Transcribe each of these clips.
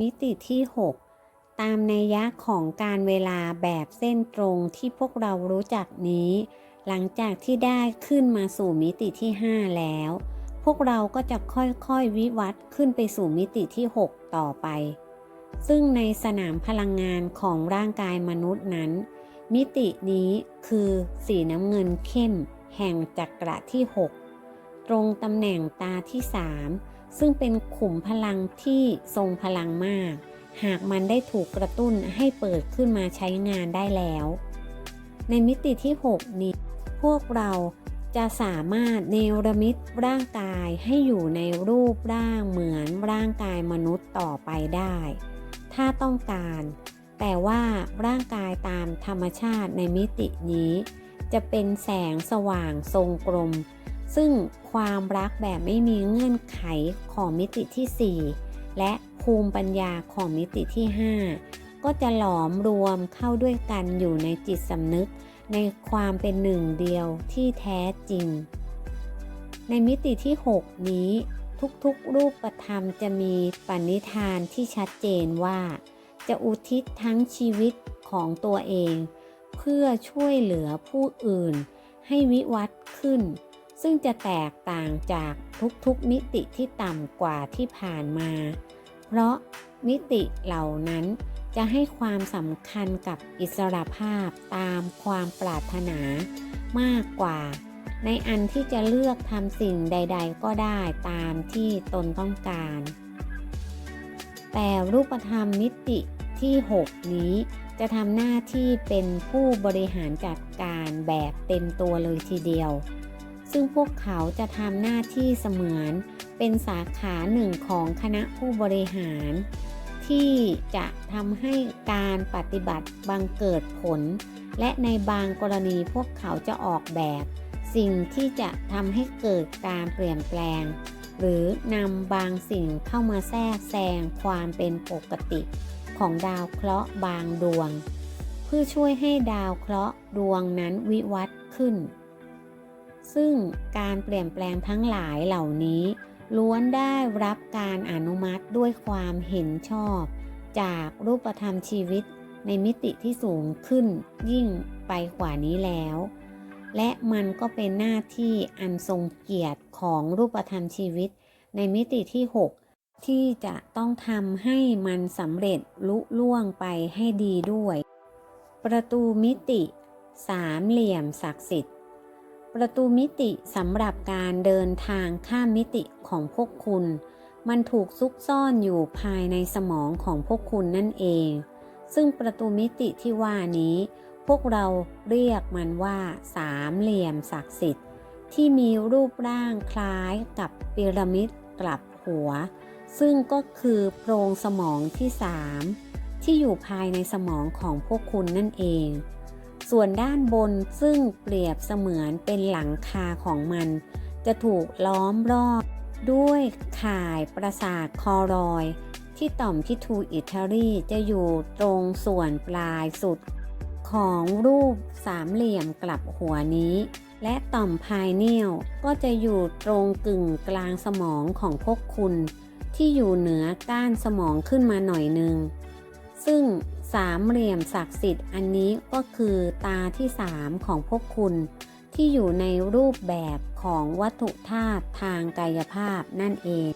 มิติที่ 6 ตามนัยยะของการเวลาแบบเส้นตรงที่พวกเรารู้จักนี้ หลังจากที่ได้ขึ้นมาสู่มิติที่ 5 แล้ว พวกเราก็จะค่อยๆวิวัฒน์ขึ้นไปสู่มิติที่ 6 ต่อไป ซึ่งในสนามพลังงานของร่างกายมนุษย์นั้น มิตินี้คือสีน้ำเงินเข้ม แห่งจักระที่ 6 ตรงตำแหน่งตาที่ 3 ซึ่งเป็นขุมพลังที่ทรงพลังมาก หากมันได้ถูกกระตุ้นให้เปิดขึ้นมาใช้งานได้แล้ว ในมิติที่ 6 นี้ พวกเราจะสามารถเนรมิตร่างกายให้อยู่ในรูปร่างเหมือนร่างกายมนุษย์ต่อไปได้ ถ้าต้องการ แต่ว่าร่างกายตามธรรมชาติในมิตินี้ จะเป็นแสงสว่างทรงกลม ซึ่งความรักแบบไม่มีเงื่อนไขของมิติที่ 4 และภูมิปัญญาของมิติที่ 5 ก็จะหลอมรวมเข้าด้วยกันอยู่ในจิตสำนึก ในความเป็นหนึ่งเดียวที่แท้จริง ในมิติที่ 6 นี้ ทุกๆรูปธรรมจะมีปณิธานที่ชัดเจนว่า จะอุทิศทั้งชีวิตของตัวเอง เพื่อช่วยเหลือผู้อื่นให้วิวัฒน์ขึ้น ซึ่งจะแตกต่างจากทุกๆมิติที่ต่ำกว่าที่ผ่านมา เพราะมิติเหล่านั้นจะให้ความสำคัญกับอิสรภาพตามความปรารถนามากกว่า ในอันที่จะเลือกทำสิ่งใด ๆ ก็ได้ตามที่ตนต้องการ แต่รูปธรรมมิติที่ 6 นี้จะทำหน้าที่เป็นผู้บริหารจัดการแบบเต็มตัวเลยทีเดียว ซึ่งพวกเขาจะทำหน้าที่เสมือน เป็นสาขาหนึ่งของคณะผู้บริหาร ที่จะทำให้การปฏิบัติบังเกิดผล และในบางกรณีพวกเขาจะออกแบบ สิ่งที่จะทำให้เกิดการเปลี่ยนแปลง หรือนำบางสิ่งเข้ามาแทรกแซงความเป็นปกติของดาวเคราะห์บางดวง เพื่อช่วยให้ดาวเคราะห์ดวงนั้นวิวัฒน์ขึ้น ซึ่งการเปลี่ยนแปลงทั้งหลายเหล่านี้ ล้วนได้รับการอนุมัติด้วยความเห็นชอบ จากรูปธรรมชีวิตในมิติที่สูงขึ้นยิ่งไปกว่านี้แล้ว และมันก็เป็นหน้าที่อันทรงเกียรติของรูปธรรมชีวิต ในมิติที่ 6 ที่จะต้องทำให้มันสำเร็จลุล่วงไปให้ดีด้วย ประตูมิติ สามเหลี่ยมศักดิ์สิทธิ์ ประตูมิติสำหรับการเดินทางข้ามมิติของพวกคุณ มันถูกซุกซ่อนอยู่ภายในสมองของพวกคุณนั่นเอง ซึ่งประตูมิติที่ว่านี้ พวกเราเรียกมันว่าสามเหลี่ยมศักดิ์สิทธิ์ ที่มีรูปร่างคล้ายกับพีระมิดกลับหัว ซึ่งก็คือโพรงสมองที่3ที่อยู่ภายในสมองของพวกคุณนั่นเอง ส่วนด้านบนซึ่งเปรียบเสมือนเป็นหลังคาของมัน จะถูกล้อมรอบด้วยข่ายประสาทคอรอย ที่ต่อมพิทูอิตาลีจะอยู่ตรงส่วนปลายสุด ของรูปสามเหลี่ยมกลับหัวนี้ และต่อมพายเนียลก็จะอยู่ตรงกึ่งกลางสมองของพวกคุณ ที่อยู่เหนือก้านสมองขึ้นมาหน่อยหนึ่งซึ่ง สามเหลี่ยมศักดิ์สิทธิ์อันนี้ก็คือตาที่สามของพวกคุณ ที่อยู่ในรูปแบบของวัตถุธาตุทางกายภาพนั่นเอง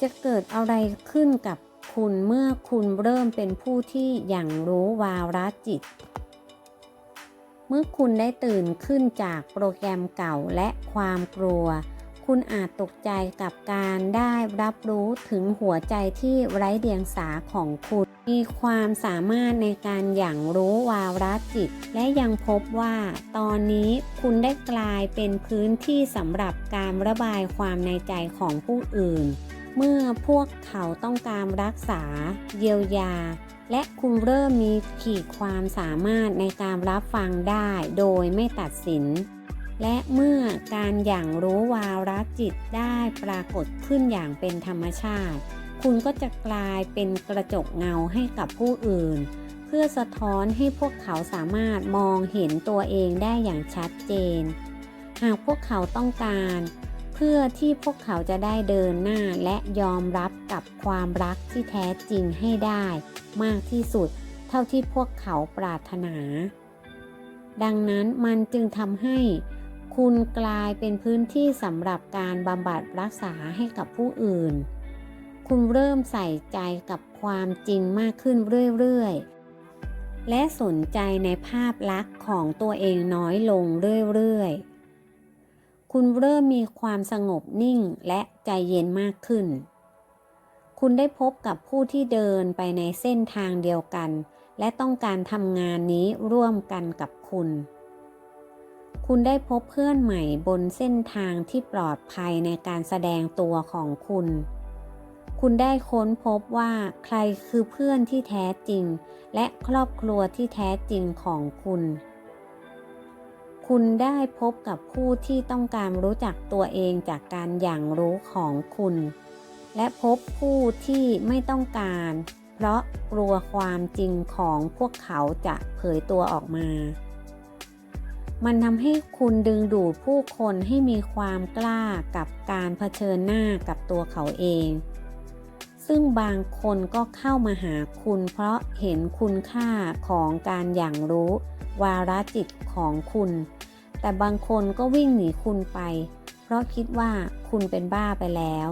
จะเกิดอะไรขึ้นกับคุณเมื่อคุณเริ่มเป็นผู้ที่อย่างรู้วาระจิต เมื่อคุณได้ตื่นขึ้นจากโปรแกรมเก่าและความกลัว คุณอาจตกใจกับการได้รับรู้ถึงหัวใจที่ไร้เดียงสาของคุณ มีความสามารถในการอย่างรู้วาระจิต และยังพบว่า ตอนนี้คุณได้กลายเป็นพื้นที่สำหรับการระบายความในใจของผู้อื่น เมื่อพวกเขาต้องการรักษา เยียวยา และคุณเริ่มมีขีดความสามารถในการรับฟังได้โดยไม่ตัดสิน และเมื่อการอย่างรู้วาระจิตได้ปรากฏขึ้นอย่างเป็นธรรมชาติ คุณก็จะกลายเป็นกระจกเงาให้กับผู้อื่น เพื่อสะท้อนให้พวกเขาสามารถมองเห็นตัวเองได้อย่างชัดเจน หากพวกเขาต้องการ เพื่อที่พวกเขาจะได้เดินหน้าและยอมรับกับความรักที่แท้จริงให้ได้ มากที่สุด เท่าที่พวกเขาปรารถนา ดังนั้นมันจึงทำให้ คุณกลายเป็นพื้นที่สำหรับการบำบัดรักษาให้กับผู้อื่น คุณเริ่มใส่ใจกับความจริงมากขึ้นเรื่อยๆ และสนใจในภาพลักษณ์ของตัวเองน้อยลงเรื่อยๆ คุณเริ่มมีความสงบนิ่งและใจเย็นมากขึ้น คุณได้พบกับผู้ที่เดินไปในเส้นทางเดียวกัน และต้องการทำงานนี้ร่วมกันกับคุณ คุณได้พบเพื่อนใหม่บนเส้นทางที่ปลอดภัยในการแสดงตัวของคุณ คุณได้ค้นพบว่าใครคือเพื่อนที่แท้จริง และครอบครัวที่แท้จริงของคุณ คุณได้พบกับผู้ที่ต้องการรู้จักตัวเองจากการอย่างรู้ของคุณ และพบผู้ที่ไม่ต้องการ เพราะกลัวความจริงของพวกเขาจะเผยตัวออกมา มันทำให้คุณดึงดูดผู้คนให้มีความกล้ากับการเผชิญหน้ากับตัวเขาเอง ซึ่งบางคนก็เข้ามาหาคุณเพราะเห็นคุณค่าของการอย่างรู้วาระจิตของคุณ แต่บางคนก็วิ่งหนีคุณไป เพราะคิดว่าคุณเป็นบ้าไปแล้ว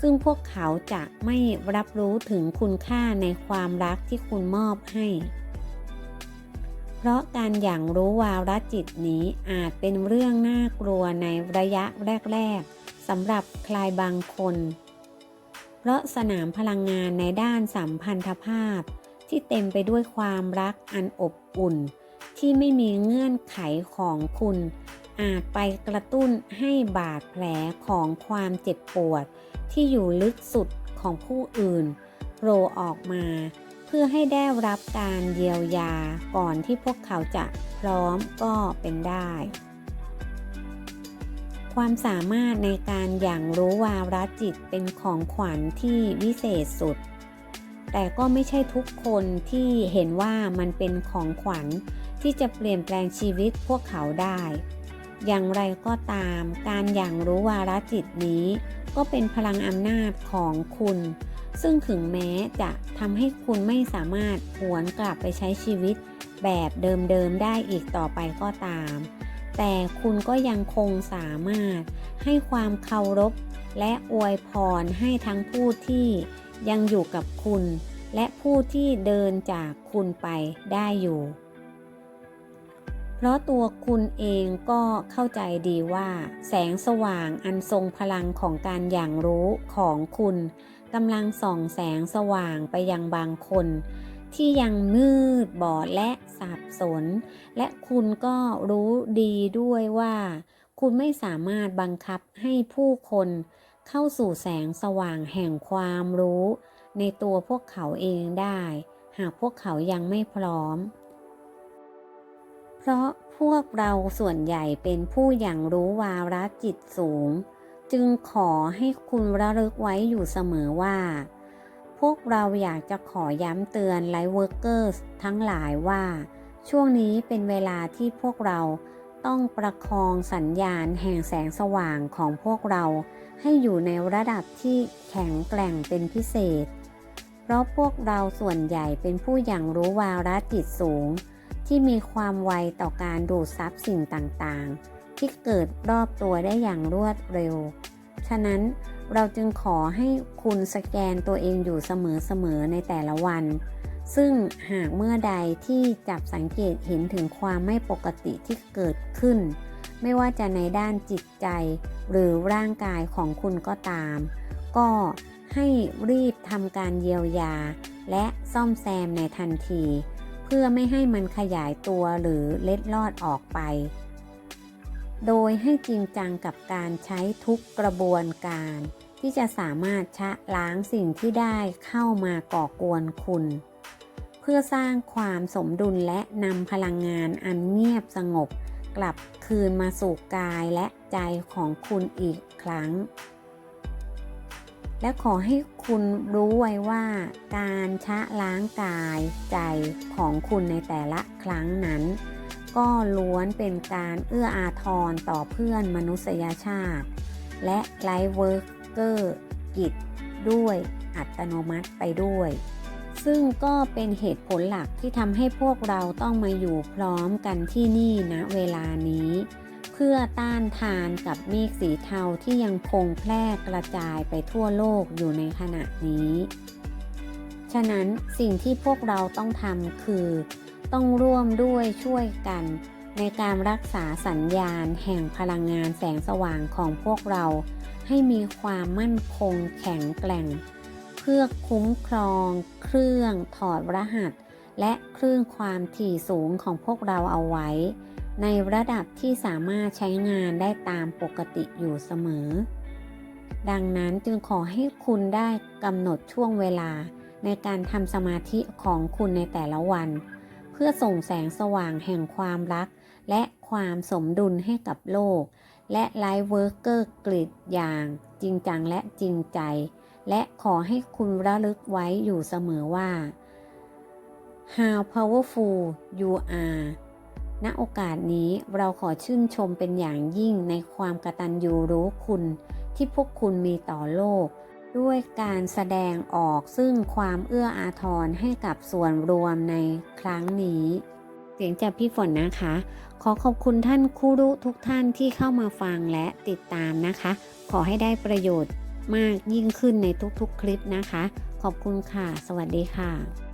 ซึ่งพวกเขาจะไม่รับรู้ถึงคุณค่าในความรักที่คุณมอบให้ ราะการอย่างรู้วาระจิตนี้อาจเป็นเรื่องน่ากลัวในระยะแรก ๆสำหรับใครบางคน เพราะสนามพลังงานในด้านสัมพันธภาพ ที่เต็มไปด้วยความรักอันอบอุ่น ที่ไม่มีเงื่อนไขของคุณ อาจไปกระตุ้นให้บาดแผลของความเจ็บปวด ที่อยู่ลึกสุดของผู้อื่นโผล่ออกมา เพื่อให้ได้รับการเยียวยาก่อนที่พวกเขาจะพร้อมก็เป็นได้ ความสามารถในการอย่างรู้วาระจิตเป็นของขวัญที่วิเศษสุด แต่ก็ไม่ใช่ทุกคนที่เห็นว่ามันเป็นของขวัญที่จะเปลี่ยนแปลงชีวิตพวกเขาได้ อย่างไรก็ตาม การอย่างรู้วาระจิตนี้ ก็เป็นพลังอำนาจของคุณ ซึ่งถึงแม้จะทำให้คุณไม่สามารถหวนกลับไปใช้ชีวิตแบบเดิมๆได้อีกต่อไปก็ตาม แต่คุณก็ยังคงสามารถให้ความเคารพและอวยพรให้ทั้งผู้ที่ยังอยู่กับคุณ และผู้ที่เดินจากคุณไปได้อยู่ ราะตัวคุณเองก็เข้าใจดีว่า แสงสว่างอันทรงพลังของการอย่างรู้ของคุณกำลังส่องแสงสว่างไปยังบางคน ที่ยังมืดบอดและสับสน และคุณก็รู้ดีด้วยว่า คุณไม่สามารถบังคับให้ผู้คนเข้าสู่แสงสว่างแห่งความรู้ ในตัวพวกเขาเองได้ หากพวกเขายังไม่พร้อม พราะพวกเราส่วนใหญ่เป็นผู้อย่างรู้วาระจิตสูง จึงขอให้คุณระลึกไว้อยู่เสมอว่า พวกเราอยากจะขอย้ำเตือนไลฟ์เวิร์กเกอร์ทั้งหลายว่า ช่วงนี้เป็นเวลาที่พวกเราต้องประคองสัญญาณแห่งแสงสว่างของพวกเรา ให้อยู่ในระดับที่แข็งแกร่งเป็นพิเศษ เพราะพวกเราส่วนใหญ่เป็นผู้อย่างรู้วาระจิตสูง ที่มีความไวต่อการดูดซับสิ่งต่างๆ ที่เกิดรอบตัวได้อย่างรวดเร็ว ฉะนั้นเราจึงขอให้คุณสแกนตัวเองอยู่เสมอๆในแต่ละวัน ซึ่งหากเมื่อใดที่จับสังเกตเห็นถึงความไม่ปกติที่เกิดขึ้น ไม่ว่าจะในด้านจิตใจ หรือร่างกายของคุณก็ตาม ก็ให้รีบทำการเยียวยา และซ่อมแซมในทันที เพื่อไม่ให้มันขยายตัวหรือเล็ดลอดออกไป โดยให้จริงจังกับการใช้ทุกกระบวนการ ที่จะสามารถชะล้างสิ่งที่ได้เข้ามาก่อกวนคุณ เพื่อสร้างความสมดุลและนำพลังงานอันเงียบสงบ กลับคืนมาสู่กายและใจของคุณอีกครั้ง และขอให้คุณรู้ไว้ว่า การชะล้างกายใจของคุณในแต่ละครั้งนั้น ก็ล้วนเป็นการเอื้ออาทรต่อเพื่อนมนุษยชาติ และไลฟ์เวิร์กเกอร์กิจด้วยอัตโนมัติไปด้วย ซึ่งก็เป็นเหตุผลหลักที่ทำให้พวกเราต้องมาอยู่พร้อมกันที่นี่นะเวลานี้ เพื่อต้านทานกับเมฆสีเทาที่ยังคงแพร่กระจายไปทั่วโลกอยู่ในขณะนี้ ฉะนั้นสิ่งที่พวกเราต้องทำคือ ต้องร่วมด้วยช่วยกัน ในการรักษาสัญญาณแห่งพลังงานแสงสว่างของพวกเรา ให้มีความมั่นคงแข็งแกร่ง เพื่อคุ้มครอง เครื่องถอดรหัส และเครื่องความถี่สูงของพวกเราเอาไว้ ในระดับที่สามารถใช้งานได้ตามปกติอยู่เสมอ ดังนั้นจึงขอให้คุณได้กำหนดช่วงเวลาในการทำสมาธิของคุณในแต่ละวัน เพื่อส่งแสงสว่างแห่งความรัก และความสมดุลให้กับโลก และไลฟ์เวิร์กเกอร์กริดอย่างจริงจังและจริงใจ และขอให้คุณระลึกไว้อยู่เสมอว่า how powerful you are ณโอกาสนี้เราขอชื่นชมเป็นอย่างยิ่งในความกตัญญูรู้คุณ ที่พวกคุณมีต่อโลก ด้วยการแสดงออกซึ่งความเอื้ออาทรให้กับส่วนรวมในครั้งนี้ เสียงจากพี่ฝนนะคะ ขอขอบคุณท่านคู่รู้ทุกท่านที่เข้ามาฟังและติดตามนะคะ ขอให้ได้ประโยชน์มากยิ่งขึ้นในทุกๆคลิปนะคะ ขอบคุณค่ะ สวัสดีค่ะ